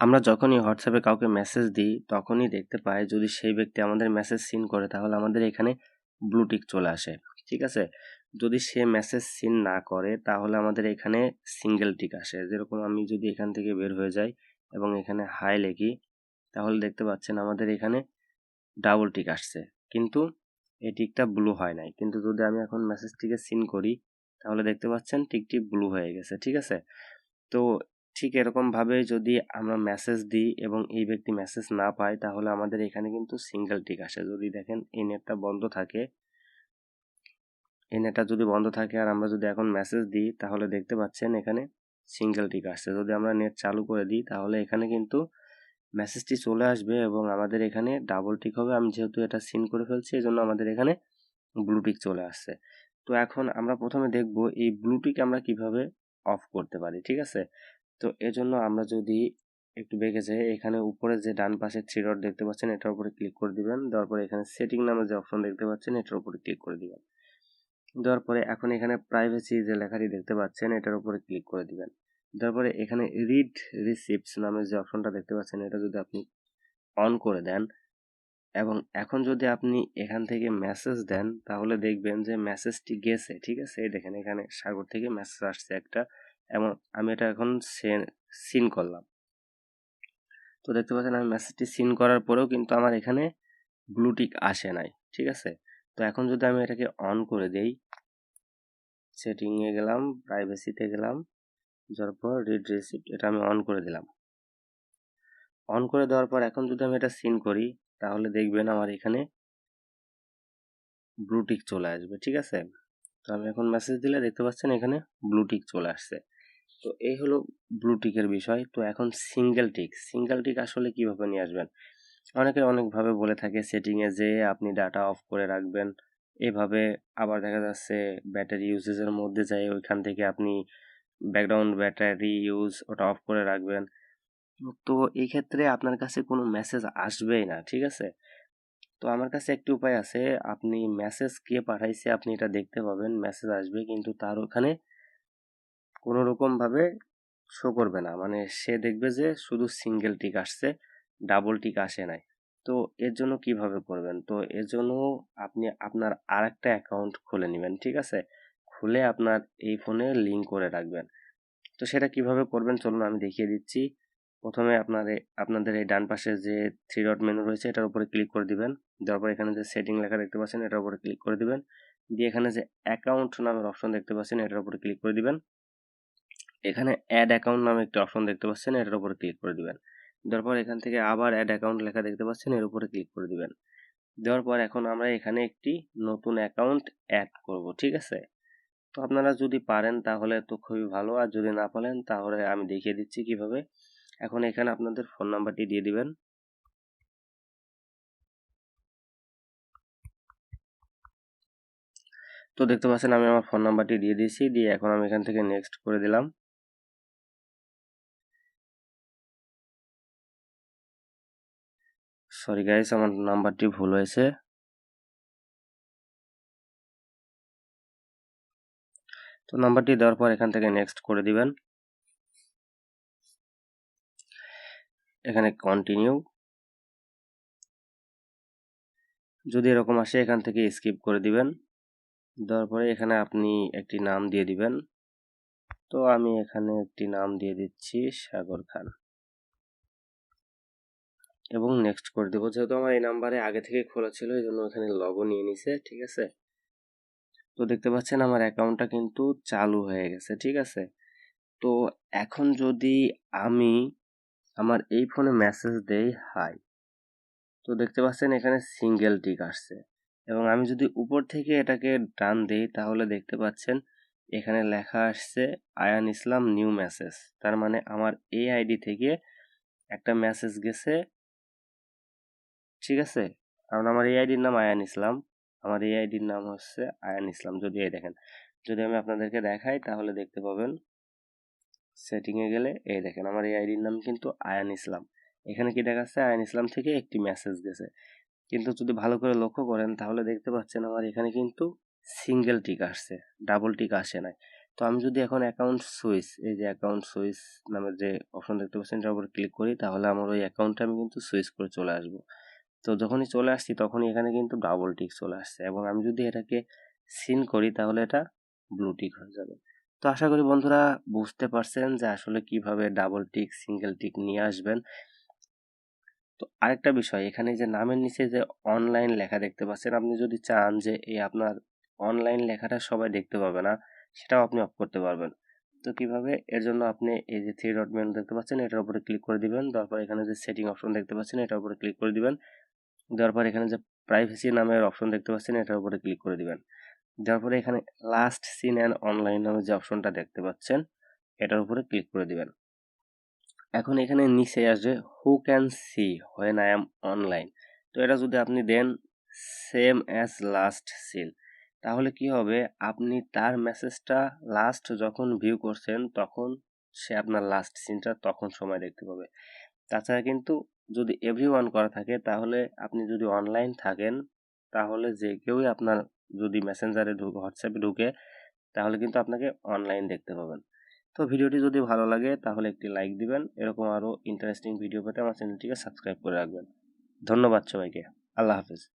আমরা যখনই হোয়াটসঅ্যাপে কাউকে মেসেজ দিই, তখনই দেখতে পাই যদি সেই ব্যক্তি আমাদের মেসেজ সিন করে, তাহলে আমাদের এখানে ব্লু টিক চলে আসে, ঠিক আছে? যদি সে মেসেজ সিন না করে, তাহলে আমাদের এখানে সিঙ্গেল টিক আসে। যেরকম আমি যদি এখান থেকে বের হয়ে যাই এবং এখানে হাই লিখি, তাহলে দেখতে পাচ্ছেন আমাদের এখানে ডাবল টিক আসছে। কিন্তু এই টিকটা ব্লু হয় নাই। কিন্তু যদি আমি এখন মেসেজটিকে সিন করি, তাহলে দেখতে পাচ্ছেন টিকটি ব্লু হয়ে গেছে, ঠিক আছে? তো ঠিক এরকমভাবে যদি আমরা মেসেজ দিই এবং এই ব্যক্তি মেসেজ না পায়, তাহলে আমাদের এখানে কিন্তু সিঙ্গেল টিক আসে। যদি দেখেন এই নেটটা বন্ধ থাকে, এই নেটটা যদি বন্ধ থাকে আর আমরা যদি এখন মেসেজ দিই, তাহলে দেখতে পাচ্ছেন এখানে সিঙ্গেল টিক আসছে। যদি আমরা নেট চালু করে দিই, তাহলে এখানে কিন্তু মেসেজটি চলে আসবে এবং আমাদের এখানে ডাবল টিক হবে। আমি যেহেতু এটা সিন করে ফেলছি, এই জন্য আমাদের এখানে ব্লুটিক চলে আসছে। তো এখন আমরা প্রথমে দেখব এই ব্লুটিক আমরা কীভাবে অফ করতে পারি, ঠিক আছে? তো এজন্য আমরা যদি একটু বেঁকে যাই, এখানে উপরে যে ডান পাশে থ্রি ডট দেখতে পাচ্ছেন, এটার উপরে ক্লিক করে দিবেন। দেওয়ার পরে এখানে সেটিং নামে যে অপশন দেখতে পাচ্ছেন, এটার উপরে ক্লিক করে দিবেন। দেওয়ার পরে এখন এখানে প্রাইভেসি যে লেখাটি দেখতে পাচ্ছেন, এটার উপরে ক্লিক করে দিবেন। তারপরে এখানে রিড রিসিপ্টস নামে যে অপশনটা দেখতে পাচ্ছেন, এটা যদি আপনি অন করে দেন এবং এখন যদি আপনি এখান থেকে মেসেজ দেন, তাহলে দেখবেন যে মেসেজটি গেছে, ঠিক আছে? এই দেখেন এখানে সাগর থেকে মেসেজ আসছে একটা। এবং আমি এটা এখন সিন করলাম। তো দেখতে পাচ্ছেন আমি মেসেজটি সিন করার পরেও কিন্তু আমার এখানে ব্লুটিক আসে নাই, ঠিক আছে? তো এখন যদি আমি এটাকে অন করে দেই সেটিংয়ে গেলাম প্রাইভেসিতে গেলাম, যার পর রিড রিসিপ্ট এটা আমি অন করে দিলাম। অন করে দেওয়ার পর এখন যদি আমি এটা সিন করি, তাহলে দেখবেন আমার এখানে ব্লুটিক চলে আসবে, ঠিক আছে? তো আমি এখন মেসেজ দিলে দেখতে পাচ্ছেন এখানে ব্লুটিক চলে আসছে। তো এই হলো ব্লু টিকের বিষয়। তো এখন সিঙ্গেল টিক সিঙ্গেল টিক আসলে কীভাবে নিয়ে আসবেন? অনেকে অনেকভাবে বলে থাকে সেটিংয়ে যে আপনি ডাটা অফ করে রাখবেন। এভাবে আবার দেখা যাচ্ছে ব্যাটারি ইউজেজের মধ্যে যাই, ওইখান থেকে আপনি ব্যাকগ্রাউন্ড ব্যাটারি ইউজ ওটা অফ করে রাখবেন। তো এই ক্ষেত্রে আপনার কাছে কোনো মেসেজ আসবেই না, ঠিক আছে? তো আমার কাছে একটি উপায় আছে, আপনি মেসেজ কে পাঠাইছে আপনি এটা দেখতে পাবেন মেসেজ আসবে কিন্তু তার ওখানে কোনো রকমভাবে শো করবে না। মানে সে দেখবে যে শুধু সিঙ্গেল টিক আসছে ডাবল টিক আসে নাই। তো এর জন্য কীভাবে করবেন? তো এর জন্য আপনি আপনার আর একটা অ্যাকাউন্ট খুলে নেবেন, ঠিক আছে? খুলে আপনার এই ফোনে লিঙ্ক করে রাখবেন। তো সেটা কীভাবে করবেন চলুন আমি দেখিয়ে দিচ্ছি। প্রথমে আপনার, আপনাদের এই ডান পাশে যে থ্রি ডট মেনু রয়েছে, এটার উপরে ক্লিক করে দিবেন। দেওয়ার পর এখানে যে সেটিং লেখা দেখতে পাচ্ছেন, এটার উপরে ক্লিক করে দিবেন। দিয়ে এখানে যে অ্যাকাউন্ট নামের অপশন দেখতে পাচ্ছেন, এটার উপরে ক্লিক করে দিবেন। এখানে অ্যাড অ্যাকাউন্ট নামে একটি অপশন দেখতে পাচ্ছেন, এটার উপরে ক্লিক করে দিবেন। দেওয়ার পর এখান থেকে আবার অ্যাড অ্যাকাউন্ট লেখা দেখতে পাচ্ছেন, এর উপরে ক্লিক করে দিবেন। দেওয়ার পর এখন আমরা এখানে একটি নতুন অ্যাকাউন্ট অ্যাড করব, ঠিক আছে? তো আপনারা যদি পারেন তাহলে তো খুবই ভালো, আর যদি না পারেন তাহলে আমি দেখিয়ে দিচ্ছি কীভাবে। এখন এখানে আপনাদের ফোন নাম্বারটি দিয়ে দিবেন। তো দেখতে পাচ্ছেন আমি আমার ফোন নাম্বারটি দিয়ে দিয়েছি, দিয়ে এখন আমি এখান থেকে নেক্সট করে দিলাম। সরি গাইস আমার নাম্বারটি ভুল হয়েছে। তো নাম্বারটি দেওয়ার পর এখান থেকে নেক্সট করে দিবেন। এখানে কন্টিনিউ যদি এরকম আসে, এখান থেকে স্কিপ করে দিবেন। দেওয়ার পরে এখানে আপনি একটি নাম দিয়ে দিবেন। তো আমি এখানে একটি নাম দিয়ে দিচ্ছি, সাগর খান। এবং নেক্সট করে দেবো। যেহেতু আমার এই নাম্বারে আগে থেকে খোলা ছিল এই জন্য এখানে লগও নিয়ে নিছে, ঠিক আছে? তো দেখতে পাচ্ছেন আমার অ্যাকাউন্টটা কিন্তু চালু হয়ে গেছে, ঠিক আছে? তো এখন যদি আমি আমার এই ফোনে মেসেজ দেই হাই তো দেখতে পাচ্ছেন এখানে সিঙ্গেল টিক আসছে। এবং আমি যদি উপর থেকে এটাকে টান দিই, তাহলে দেখতে পাচ্ছেন এখানে লেখা আসছে, আয়ান ইসলাম নিউ মেসেজ তার মানে আমার এই আইডি থেকে একটা মেসেজ গেছে ঠিক আছে? কারণ আমার এই আইডির নাম আয়ান ইসলাম। আমার এই আইডির নাম হচ্ছে আয়ান ইসলাম। যদি এই দেখেন, যদি আমি আপনাদেরকে দেখাই, তাহলে দেখতে পাবেন সেটিংয়ে গেলে এই দেখেন, আমার এই আইডির নাম কিন্তু আয়ান ইসলাম। এখানে কি দেখাচ্ছে? আয়ান ইসলাম থেকে একটি মেসেজ গেছে। কিন্তু যদি ভালো করে লক্ষ্য করেন, তাহলে দেখতে পাচ্ছেন আমার এখানে কিন্তু সিঙ্গেল টিক আসছে ডাবল টিক আসে নাই। তো আমি যদি এখন অ্যাকাউন্ট সুইচ এই যে অ্যাকাউন্ট সুইচ নামের যে অপশন দেখতে পাচ্ছেন, এটার উপর ক্লিক করি, তাহলে আমার ওই অ্যাকাউন্টটা আমি কিন্তু সুইচ করে চলে আসব। তো যখনই চলে আসছি তখনই এখানে কিন্তু ডাবল টিক চলে আসছে এবং আমি যদি এটাকে সিন করি তাহলে এটা ব্লু টিক হয়ে যাবে। তো আশা করি বন্ধুরা বুঝতে পারছেন যে আসলে কীভাবে ডাবল টিক সিঙ্গেল টিক নিয়ে আসবেন। তো আরেকটা বিষয়, এখানে যে নামের নিচে যে অনলাইন লেখা দেখতে পাচ্ছেন, আপনি যদি চান যে এই আপনার অনলাইন লেখাটা সবাই দেখতে পাবে না, সেটাও আপনি অফ করতে পারবেন। তো কীভাবে? এর জন্য আপনি এই যে থ্রি ডট মেনু দেখতে পাচ্ছেন, এটার উপরে ক্লিক করে দিবেন, তারপর এখানে যে সেটিং অপশন দেখতে পাচ্ছেন, এটার উপরে ক্লিক করে দিবেন। দেওয়ার পর এখানে যে প্রাইভেসি নামের অপশন দেখতে পাচ্ছেন, এটার উপরে ক্লিক করে দিবেন। দেওয়ার পরে এখানে লাস্ট সিন অ্যান্ড অনলাইন নামে যে অপশনটা দেখতে পাচ্ছেন, এটার উপরে ক্লিক করে দিবেন। এখন এখানে নিচে আসবে who can see when I am online তো এটা যদি আপনি দেন সেম অ্যাজ লাস্ট সিন তাহলে কি হবে? আপনি তার মেসেজটা লাস্ট যখন ভিউ করছেন, তখন সে আপনার লাস্ট সিনটা তখন সময় দেখতে পাবে। তাছাড়া কিন্তু যদি এভরি ওয়ান করা থাকে, তাহলে আপনি যদি অনলাইন থাকেন, তাহলে যে কেউই আপনার যদি মেসেঞ্জারে ঢুকে হোয়াটসঅ্যাপে ঢুকে, তাহলে কিন্তু আপনাকে অনলাইন দেখতে পাবেন। তো ভিডিওটি যদি ভালো লাগে, তাহলে একটি লাইক দিবেন। এরকম আরও ইন্টারেস্টিং ভিডিও পেতে আমার চ্যানেলটিকে সাবস্ক্রাইব করে রাখবেন। ধন্যবাদ সবাইকে। আল্লাহ হাফিজ।